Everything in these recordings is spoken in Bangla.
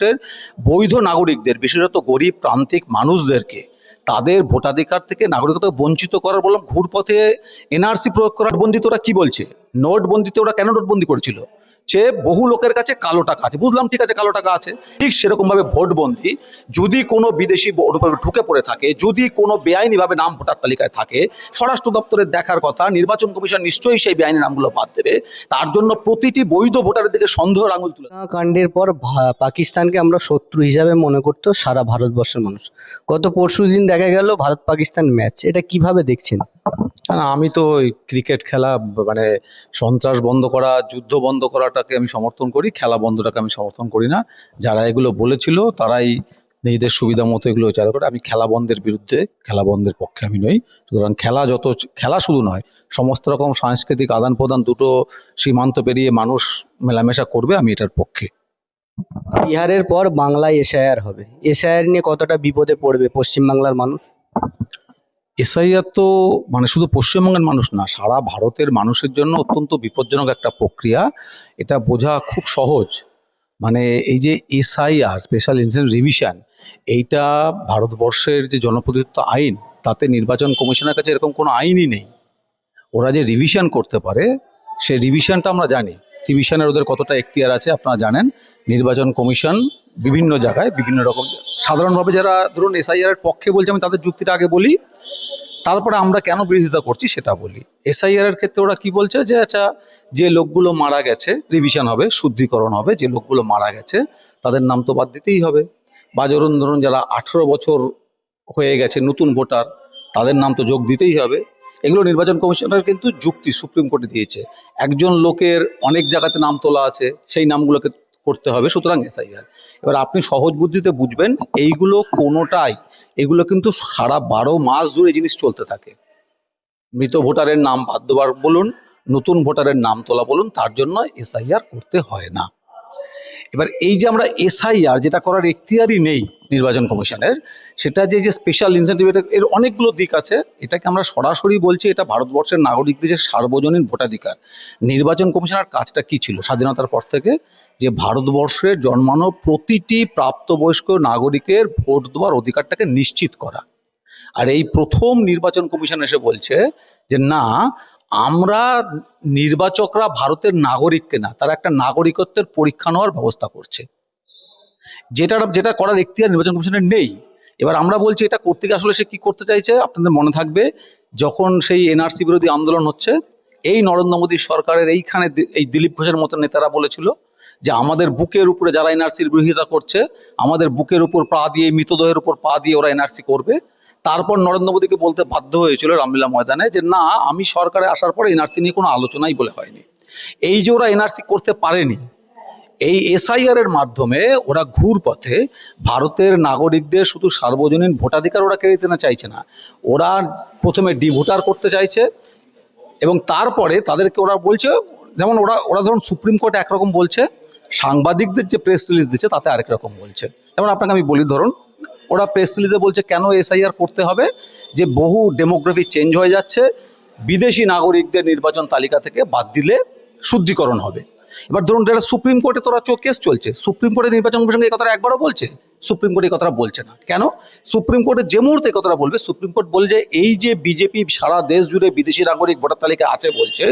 ভারতবর্ষের বৈধ নাগরিকদের, বিশেষত গরিব প্রান্তিক মানুষদেরকে, তাদের ভোটাধিকার থেকে নাগরিকত্ব বঞ্চিত করার বললাম, ঘুরপথে এনআরসি প্রয়োগ করার বন্দিতে ওরা কী বলছে? নোটবন্দিতে ওরা কেন নোটবন্দি করেছিল? যে বহু লোকের কাছে কালো টাকা আছে। বুঝলাম ঠিক আছে কালো টাকা আছে। ঠিক সেরকম ভাবে ভোটবন্দি যদি কোনো বিদেশি ঢুকে পড়ে থাকে যদি কোনো বেআইনিভাবে নাম ভোটার তালিকায় থাকে স্বরাষ্ট্র দপ্তরের দেখার কথা নির্বাচন কমিশন নিশ্চয়ই সেই বেআইনি নামগুলো বাদ দেবে। তার জন্য প্রতিটি বৈধ ভোটারের দিকে সন্দেহের আঙুল তুলে কাণ্ডের পর ভা- পাকিস্তানকে আমরা শত্রু হিসাবে মনে করতো সারা ভারতবর্ষের মানুষ। গত পরশু দিন দেখা গেল ভারত পাকিস্তান ম্যাচ। এটা কীভাবে দেখছেন? আমি তো ওই ক্রিকেট খেলা মানে সন্ত্রাস বন্ধ করা যুদ্ধ বন্ধ করাটাকে আমি সমর্থন করি, খেলা বন্ধটাকে আমি সমর্থন করি না। যারা এগুলো বলেছিল তারাই নিজেদের সুবিধা মতো এগুলো চালু করে, আমি খেলা বন্ধের বিরুদ্ধে, খেলা বন্ধের পক্ষে আমি নই। সুতরাং খেলা যত, খেলা শুধু নয়, সমস্ত রকম সাংস্কৃতিক আদান প্রদান দুটো সীমান্ত পেরিয়ে মানুষ মেলামেশা করবে, আমি এটার পক্ষে। বিহারের পর বাংলায় এসআইআর হবে। এসআইআর নিয়ে কতটা বিপদে পড়বে পশ্চিমবাংলার মানুষ? এসআইআর তো মানে শুধু পশ্চিমবঙ্গের মানুষ না, সারা ভারতের মানুষের জন্য অত্যন্ত বিপজ্জনক একটা প্রক্রিয়া। এটা বোঝা খুব সহজ। মানে এই যে এসআইআর স্পেশাল ইনসেন্ট রিভিশন এইটা ভারতবর্ষের যে জনপ্রতিনিধিত্ব আইন, তাতে নির্বাচন কমিশনের কাছে এরকম কোনো আইনই নেই। ওরা যে রিভিশন করতে পারে, সেই রিভিশনটা আমরা জানি। রিভিশনের ওদের কতটা এখতিয়ার আছে আপনারা জানেন। নির্বাচন কমিশন বিভিন্ন জায়গায় বিভিন্ন রকম সাধারণভাবে যারা ধরুন এসআইআর এর পক্ষে বলছে, আমি তাদের যুক্তিটা আগে বলি, তারপরে আমরা কেন বিরোধিতা করছি সেটা বলি। এসআইআর এর ক্ষেত্রে ওরা কি বলছে যে আচ্ছা যে লোকগুলো মারা গেছে রিভিশন হবে, শুদ্ধিকরণ হবে, যে লোকগুলো মারা গেছে, তাদের নাম তো বাদ দিতেই হবে। বা ধরুন ধরুন যারা আঠেরো বছর হয়ে গেছে নতুন ভোটার, তাদের নাম তো যোগ দিতেই হবে। এগুলো নির্বাচন কমিশনের কিন্তু যুক্তি সুপ্রিম কোর্টে দিয়েছে। একজন লোকের অনেক জায়গাতে নাম তোলা আছে, সেই নামগুলোকে করতে হবে, সুতরাং এসআইআর। এবার আপনি সহজ বুদ্ধিতে বুঝবেন, এইগুলো কোনোটাই, এগুলো কিন্তু সারা বারো মাস জুড়ে জিনিস চলতে থাকে। মৃত ভোটারের নাম বাদ বলুন, নতুন ভোটারের নাম তোলা বলুন, তার জন্য এসআইআর করতে হয় না। এবার এই যে আমরা এসআইআর যেটা করার এখতিয়ারই নেই নির্বাচন কমিশনের, সেটা যে যে স্পেশাল ইনসেন্টিভ এর অনেকগুলো দিক আছে। এটাকে আমরা সরাসরি বলছি, এটা ভারতবর্ষের নাগরিকদের যে সার্বজনীন ভোটাধিকার। নির্বাচন কমিশনের কাজটা কি ছিল স্বাধীনতার পর থেকে? যে ভারতবর্ষের জন্মানো প্রতিটি প্রাপ্তবয়স্ক নাগরিকের ভোট দেওয়ার অধিকারটাকে নিশ্চিত করা। আর এই প্রথম নির্বাচন কমিশন এসে বলছে যে, না আমরা নির্বাচকরা ভারতের নাগরিককে না, তারা একটা নাগরিকত্বের পরীক্ষা নেওয়ার ব্যবস্থা করছে। যেটা যেটা করার এখতিয়ার নির্বাচন কমিশনের নেই। এবার আমরা বলছি এটা করতে গিয়ে আসলে সে কি করতে চাইছে, আপনাদের মনে থাকবে, যখন সেই এনআরসি বিরোধী আন্দোলন হচ্ছে, এই নরেন্দ্র মোদী সরকারের এইখানে এই দিলীপ ঘোষের মতো নেতারা বলেছিল যে আমাদের বুকের উপরে যারা এনআরসির বিরোধিতা করছে, আমাদের বুকের উপর পা দিয়ে, মৃতদেহের উপর পা দিয়ে ওরা এনআরসি করবে। তারপর নরেন্দ্র মোদীকে বলতে বাধ্য হয়েছিল রামলীলা ময়দানে যে, না, আমি সরকারে আসার পরে এনআরসি নিয়ে কোনো আলোচনাই বলে হয়নি। এই যে ওরা এনআরসি করতে পারেনি, এই এসআইআর এর মাধ্যমে ওরা ঘুর পথে ভারতের নাগরিকদের শুধু সার্বজনীন ভোটাধিকার ওরা কেড়ে নিতে চাইছে না, ওরা প্রথমে ডিভোটার করতে চাইছে এবং তারপরে তাদেরকে ওরা বলছে, যেমন ওরা ওরা ধরুন সুপ্রিম কোর্ট একরকম বলছে, সাংবাদিকদের যে প্রেস রিলিজ দিচ্ছে তাতে আরেক রকম বলছে। যেমন আপনাকে আমি বলি, ধরুন ওরা প্রেস রিলিজে বলছে, কেন এসআইআর করতে হবে? যে বহু ডেমোগ্রাফি চেঞ্জ হয়ে যাচ্ছে, বিদেশি নাগরিকদের নির্বাচন তালিকা থেকে বাদ দিলে শুদ্ধিকরণ হবে। এবার ধরুন যারা সুপ্রিম কোর্টে তোরা চোখ কেস চলছে, সুপ্রিম কোর্টের নির্বাচন কমিশন এই কথাটা একবারও বলছে, সুপ্রিম কোর্ট এই কথাটা বলছে না। কেন? সুপ্রিম কোর্টে যে মুহূর্তে এই কথাটা বলবে, সুপ্রিম কোর্ট বলছে এই যে বিজেপি সারা দেশ জুড়ে বিদেশি নাগরিক ভোটার তালিকা আছে বলছে,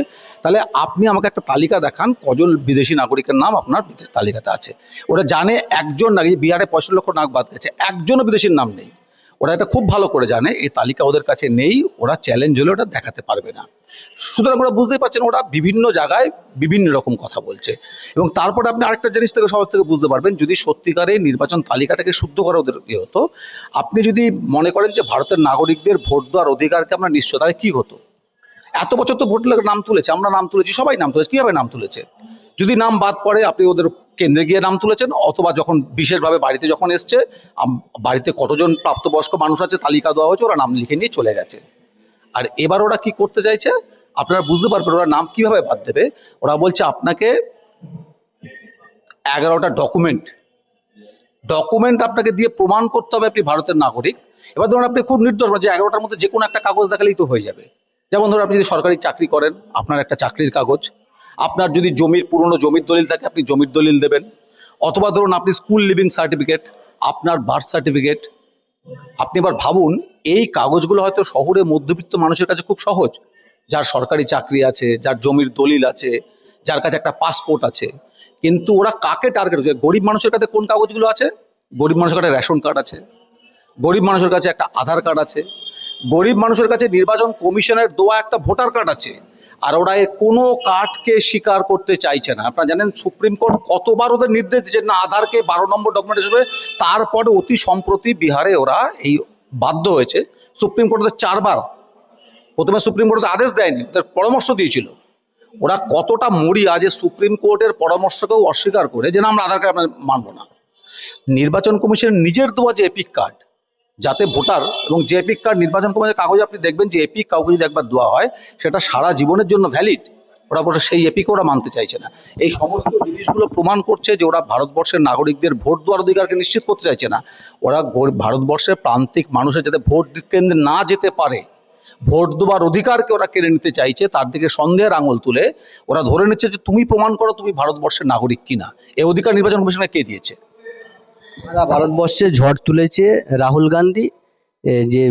তাহলে আপনি আমাকে একটা তালিকা দেখান, কজন বিদেশি নাগরিকের নাম আপনার তালিকাতে আছে। ওরা জানে একজন নাকি, বিহারে পঁয়ষট্টি লক্ষ নাক বাদ গেছে, একজনও বিদেশির নাম নেই। ওরা এটা খুব ভালো করে জানে, এই তালিকা ওদের কাছে নেই, ওরা চ্যালেঞ্জ হলে ওটা দেখাতে পারবে না। সুতরাং ওরা বুঝতেই পারছেন, ওরা বিভিন্ন জায়গায় বিভিন্ন রকম কথা বলছে। এবং তারপরে আপনি আরেকটা জিনিস থেকে সহজ থেকে বুঝতে পারবেন, যদি সত্যিকারে নির্বাচন তালিকাটাকে শুদ্ধ করা ওদের ইয়ে হতো, আপনি যদি মনে করেন যে ভারতের নাগরিকদের ভোট দেওয়ার অধিকারকে আমরা নিশ্চয়, তাহলে কী হতো? এত বছর তো ভোট নাম তুলেছে, আমরা নাম তুলেছি, সবাই নাম তুলেছে, কীভাবে নাম তুলেছে? যদি নাম বাদ পড়ে, আপনি ওদের কেন্দ্রে গিয়ে নাম তুলেছেন, অথবা যখন বিশেষভাবে বাড়িতে যখন এসছে বাড়িতে কতজন প্রাপ্তবয়স্ক মানুষ আছে, তালিকা দেওয়া হয়েছে, ওরা নাম লিখে নিয়ে চলে গেছে। আর এবার ওরা কি করতে চাইছে, আপনারা বুঝতে পারবেন ওরা নাম কীভাবে বাদ দেবে। ওরা বলছে, আপনাকে এগারোটা ডকুমেন্ট ডকুমেন্ট আপনাকে দিয়ে প্রমাণ করতে হবে আপনি ভারতের নাগরিক। এবার ধরুন আপনি খুব নির্দোষ, যে এগারোটার মধ্যে যে কোনো একটা কাগজ দেখালেই তো হয়ে যাবে। যেমন ধরুন আপনি যদি সরকারি চাকরি করেন, আপনার একটা চাকরির কাগজ আপনার যদি জমির, পুরনো জমির দলিল থাকে, আপনি জমির দলিল দেবেন। অথবা ধরুন আপনি স্কুল লিভিং সার্টিফিকেট আপনার বার্থ সার্টিফিকেট আপনি এবার ভাবুন, এই কাগজগুলো হয়তো শহরে মধ্যবিত্ত মানুষের কাছে খুব সহজ। যার সরকারি চাকরি আছে, যার জমির দলিল আছে, যার কাছে একটা পাসপোর্ট আছে। কিন্তু ওরা কাকে টার্গেট করছে? গরিব মানুষের কাছে কোন কাগজগুলো আছে? গরিব মানুষের কাছে রেশন কার্ড আছে। গরিব মানুষের কাছে একটা আধার কার্ড আছে। গরিব মানুষের কাছে নির্বাচন কমিশনের দেওয়া একটা ভোটার কার্ড আছে। আর ওরা কোনো কার্ডকে স্বীকার করতে চাইছে না। আপনারা জানেন সুপ্রিম কোর্ট কতবার ওদের নির্দেশ দিচ্ছে না, আধারকে বারো নম্বর ডকুমেন্ট হিসেবে। তারপরে অতি সম্প্রতি বিহারে ওরা এই বাধ্য হয়েছে। সুপ্রিম কোর্ট ওদের চারবার, প্রথমে সুপ্রিম কোর্ট আদেশ দেয়নি, ওদের পরামর্শ দিয়েছিল। ওরা কতটা মরিয়া যে সুপ্রিম কোর্টের পরামর্শকেও অস্বীকার করে যে না, আমরা আধার কার্ড মানবো না। নির্বাচন কমিশনের নিজের দেওয়া যে এপিক কার্ড যাতে ভোটার এবং যে এপিক কার্ড নির্বাচন কমিশনের কাগজে আপনি দেখবেন যে এপিক কাউকে যদি একবার দেওয়া হয়, সেটা সারা জীবনের জন্য ভ্যালিড ওরা বলে সেই এপিক ওরা মানতে চাইছে না। এই সমস্ত জিনিসগুলো প্রমাণ করছে যে ওরা ভারতবর্ষের নাগরিকদের ভোট দেওয়ার অধিকারকে নিশ্চিত করতে চাইছে না। ওরা ভারতবর্ষের প্রান্তিক মানুষের যাতে ভোট কেন্দ্রে না যেতে পারে, ভোট দেওয়ার অধিকারকে ওরা কেড়ে নিতে চাইছে, তার দিকে সন্দেহের আঙুল তুলে ওরা ধরে নিচ্ছে যে তুমি প্রমাণ করো তুমি ভারতবর্ষের নাগরিক কিনা। এই অধিকার নির্বাচন কমিশনে কে দিয়েছে? সারা ভারতবর্ষে ঝড় তুলেছে রাহুল গান্ধী যে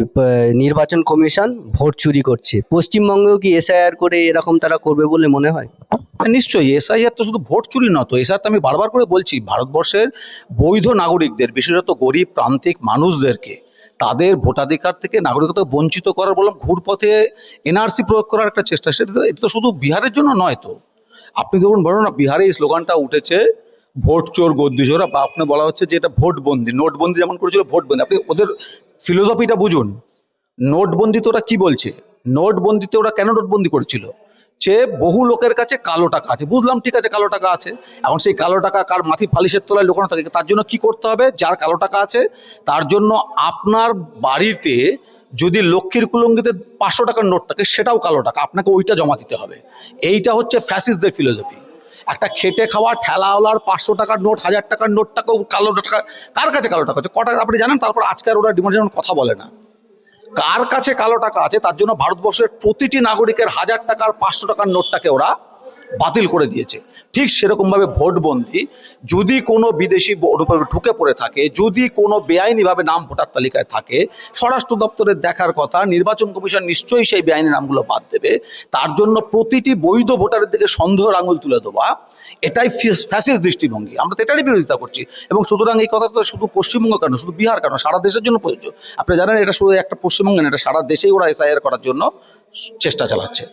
নির্বাচন কমিশন ভোট চুরি করছে। পশ্চিমবঙ্গেও কি এসআইআর করে এরকম তারা করবে বলে মনে হয়? হ্যাঁ, নিশ্চয়ই। এসআইআর তো শুধু ভোট চুরি নয় তো। এসআইআর তো আমি বারবার করে বলছি ভারতবর্ষের বৈধ নাগরিকদের বিশেষত গরিব প্রান্তিক মানুষদেরকে তাদের ভোটাধিকার থেকে নাগরিকত্ব বঞ্চিত করার বললাম ঘুরপথে এনআরসি প্রয়োগ করার একটা চেষ্টা। সেটা এটা তো শুধু বিহারের জন্য নয় তো। আপনি ধরুন বলুন না বিহারে এই স্লোগানটা উঠেছে ভোট চোর গদ্দি চোর। বা আপনি বলা হচ্ছে যে এটা ভোটবন্দি। নোটবন্দি যেমন করেছিল, ভোটবন্দি। আপনি ওদের ফিলোসফিটা বুঝুন। নোটবন্দি তো ওরা কি বলছে? নোটবন্দিতে ওরা কেন নোটবন্দি করেছিল? যে বহু লোকের কাছে কালো টাকা আছে। বুঝলাম ঠিক আছে, কালো টাকা আছে। এখন সেই কালো টাকা কার মাথি ফালিশের তলায় লোকানো থাকে, তার জন্য কি করতে হবে? যার কালো টাকা আছে, তার জন্য আপনার বাড়িতে যদি লক্ষ্মীর কুলঙ্গিতে পাঁচশো টাকার নোট থাকে, সেটাও কালো টাকা। আপনাকে ওইটা জমা দিতে হবে। এইটা হচ্ছে ফ্যাসিসদের ফিলোসফি একটা খেটে খাওয়া ঠেলাওয়ালার পাঁচশো টাকার নোট, হাজার টাকার নোটটাকেও কালো টাকা, কার কাছে কালো টাকা আছে কটা আপনি জানেন? তারপর আজকের ওরা ডিমান্ড কথা বলে না। কার কাছে কালো টাকা আছে? তার জন্য ভারতবর্ষের প্রতিটি নাগরিকের হাজার টাকার পাঁচশো টাকার নোটটাকে ওরা বাতিল করে দিয়েছে। ঠিক সেরকমভাবে ভোটবন্দি যদি কোনো বিদেশি ভোট ঢুকে পড়ে থাকে, যদি কোনো বেআইনিভাবে নাম ভোটার তালিকায় থাকে, স্বরাষ্ট্র দপ্তরের দেখার কথা, নির্বাচন কমিশন নিশ্চয়ই সেই বেআইনি নামগুলো বাদ দেবে। তার জন্য প্রতিটি বৈধ ভোটারের দিকে সন্দেহের আঙুল তুলে দেওয়া, এটাই ফ্যাসিস দৃষ্টিভঙ্গি। আমরা তো এটারই বিরোধিতা করছি। এবং সুতরাং এই কথাটা শুধু পশ্চিমবঙ্গ কেন, শুধু বিহার কেন, সারা দেশের জন্য প্রযোজ্য। আপনি জানেন এটা শুধু একটা পশ্চিমবঙ্গে না, এটা সারা দেশেই ওরা এসআইআর করার জন্য চেষ্টা চালাচ্ছে।